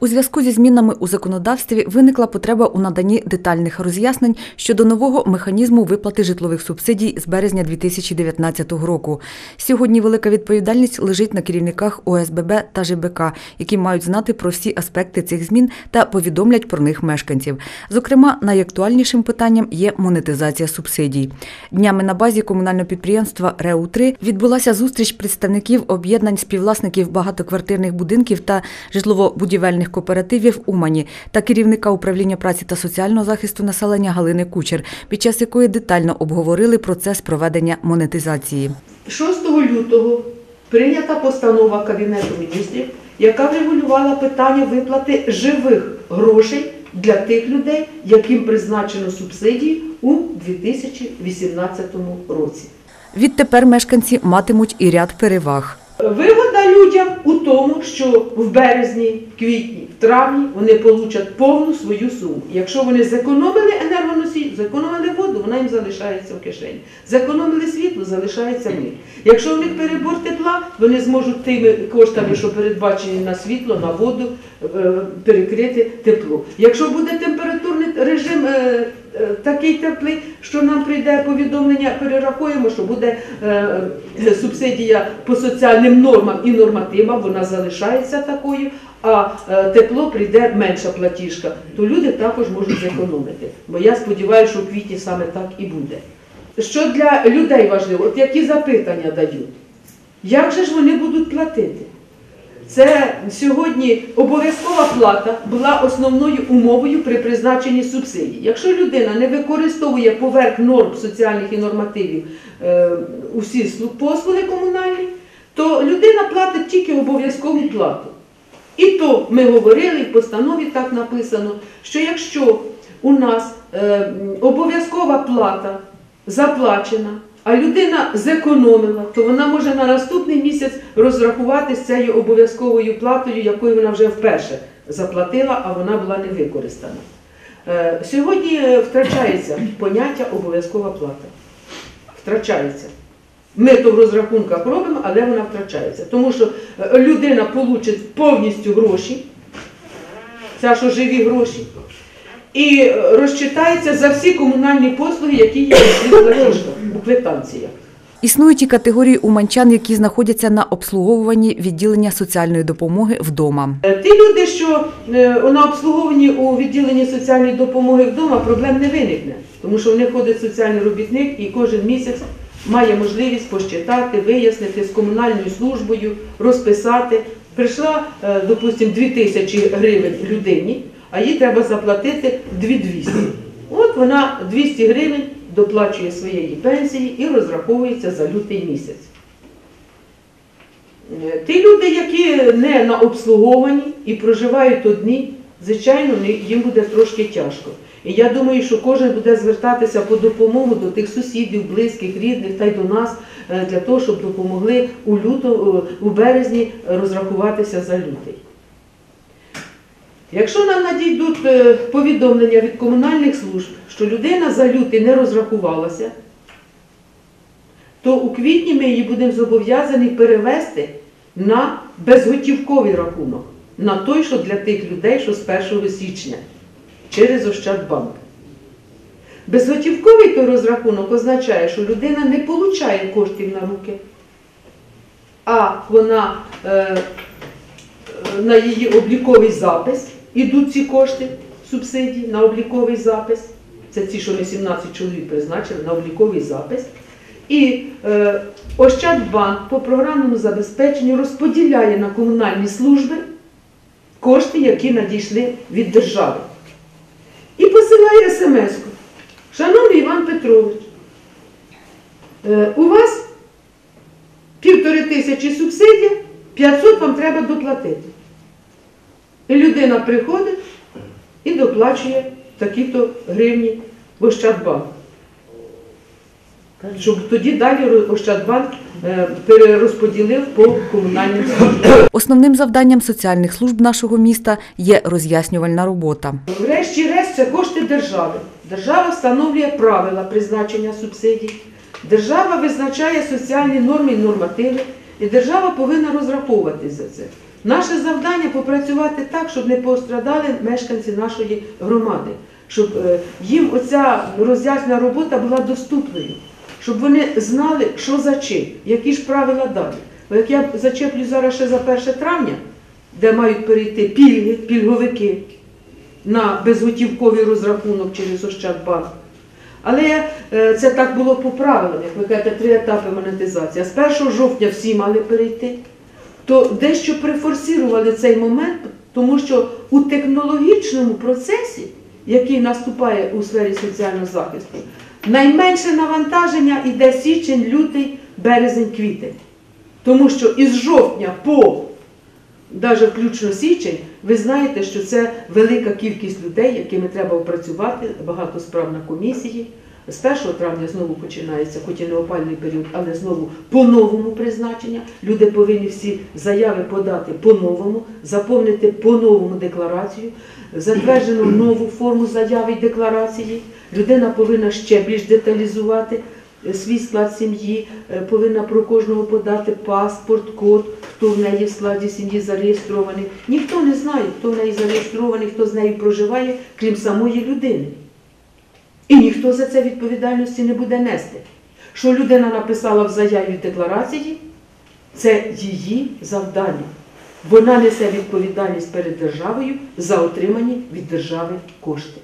У зв'язку зі змінами у законодавстві виникла потреба у наданні детальних роз'яснень щодо нового механізму виплати житлових субсидій з березня 2019 року. Сьогодні велика відповідальність лежить на керівниках ОСББ та ЖБК, які мають знати про всі аспекти цих змін та повідомлять про них мешканців. Зокрема, найактуальнішим питанням є монетизація субсидій. Днями на базі комунального підприємства РЕУ 3 відбулася зустріч представників об'єднань співвласників багатоквартирних будинків та житлово-будівельних кооперативів Умані та керівника управління праці та соціального захисту населення Галини Кучер, під час якої детально обговорили процес проведення монетизації. 6 лютого прийнята постанова Кабінету міністрів, яка врегулювала питання виплати живих грошей для тих людей, яким призначено субсидії у 2018 році. Відтепер мешканці матимуть і ряд переваг. Вигода людям у тому, що в березні, квітні, в травні вони получать повну свою суму. Якщо вони зекономили енергоносій, зекономили воду, вона їм залишається в кишені. Зекономили світло, залишається них. Якщо у них перебор тепла, вони зможуть тими коштами, що передбачені на світло, на воду, е, перекрити тепло. Якщо буде температурний режим е, такий теплий, що нам прийде повідомлення, перерахуємо, що буде е, е, субсидія по соціальним нормам і нормативам, вона залишається такою, а е, тепло прийде менша платіжка, то люди також можуть зекономити. Бо я сподіваюся, що в квітні саме так і буде. Що для людей важливо, от які запитання дають? Як же ж вони будуть платити? Це сьогодні обов'язкова плата була основною умовою при призначенні субсидій. Якщо людина не використовує поверх норм соціальних і нормативів е, усі послуги комунальні, то людина платить тільки обов'язкову плату. І то ми говорили, в постанові так написано, що якщо у нас е, обов'язкова плата заплачена, а людина зекономила, то вона може на наступний місяць розрахуватися цією обов'язковою платою, якою вона вже вперше заплатила, а вона була не використана. Е, Сьогодні е, втрачається поняття обов'язкова плата. Втрачається. Ми то в розрахунках робимо, але вона втрачається. Тому що е, людина получить повністю гроші, це що живі гроші, і розчитається за всі комунальні послуги, які є у квитанціях. Існують і категорії уманчан, які знаходяться на обслуговуванні відділення соціальної допомоги вдома. Е, Ті люди, що е, на обслуговуванні у відділенні соціальної допомоги вдома, проблем не виникне, тому що в них ходить соціальний робітник і кожен місяць має можливість посчитати, вияснити з комунальною службою, розписати. Прийшла, е, допустимо, 2 тисячі гривень людині, а їй треба заплатити 2200. От вона 200 гривень доплачує своєї пенсії і розраховується за лютий місяць. Е, Ті люди, які не на обслуговані і проживають одні, звичайно, їм буде трошки тяжко. І я думаю, що кожен буде звертатися по допомогу до тих сусідів, близьких, рідних та й до нас е, для того, щоб допомогли у люто, е, у березні розрахуватися за лютий. Якщо нам надійдуть е, повідомлення від комунальних служб, що людина за лютий не розрахувалася, то у квітні ми її будемо зобов'язані перевести на безготівковий рахунок, на той, що для тих людей, що з 1 січня через Ощадбанк. Безготівковий той розрахунок означає, що людина не отримує коштів на руки, а вона е, е, на її обліковий запис ідуть ці кошти субсидій на обліковий запис. Це ті, що ми 17 чоловік призначили на обліковий запис. І е, Ощадбанк по програмному забезпеченню розподіляє на комунальні служби кошти, які надійшли від держави. І посилає смс-ку. Шановний Іван Петрович, е, у вас півтори тисячі субсидій, 500 вам треба доплатити. І людина приходить і доплачує такі-то гривні в Ощадбанк. Щоб тоді далі Ощадбанк е, перерозподілив по комунальним службам. Основним завданням соціальних служб нашого міста є роз'яснювальна робота. Врешті-решт це кошти держави. Держава встановлює правила призначення субсидій. Держава визначає соціальні норми і нормативи, і держава повинна розраховуватись за це. Наше завдання попрацювати так, щоб не пострадали мешканці нашої громади, щоб е, їм оця роз'ясна робота була доступною, щоб вони знали, що за чим, які ж правила далі. Бо як я зачеплю зараз ще за 1 травня, де мають перейти пільги, пільговики на безготівковий розрахунок через Ощадбанк. Але е, це так було по правилам, як ви кажете, три етапи монетизації. А з 1 жовтня всі мали перейти то дещо прифорсірували цей момент, тому що у технологічному процесі, який наступає у сфері соціального захисту, найменше навантаження йде січень, лютий, березень, квітень. Тому що із жовтня по навіть включно січень, ви знаєте, що це велика кількість людей, якими треба опрацювати, багато справ на комісії. З 1 травня знову починається, хоч і не опальний період, але знову по-новому призначення. Люди повинні всі заяви подати по-новому, заповнити по-новому декларацію, затверджено нову форму заяви і декларації. Людина повинна ще більш деталізувати е, свій склад сім'ї, е, повинна про кожного подати паспорт, код, хто в неї в складі сім'ї зареєстрований. Ніхто не знає, хто в неї зареєстрований, хто з нею проживає, крім самої людини. І ніхто за це відповідальності не буде нести. Що людина написала в заяві в декларації, це її завдання. Вона несе відповідальність перед державою за отримані від держави кошти.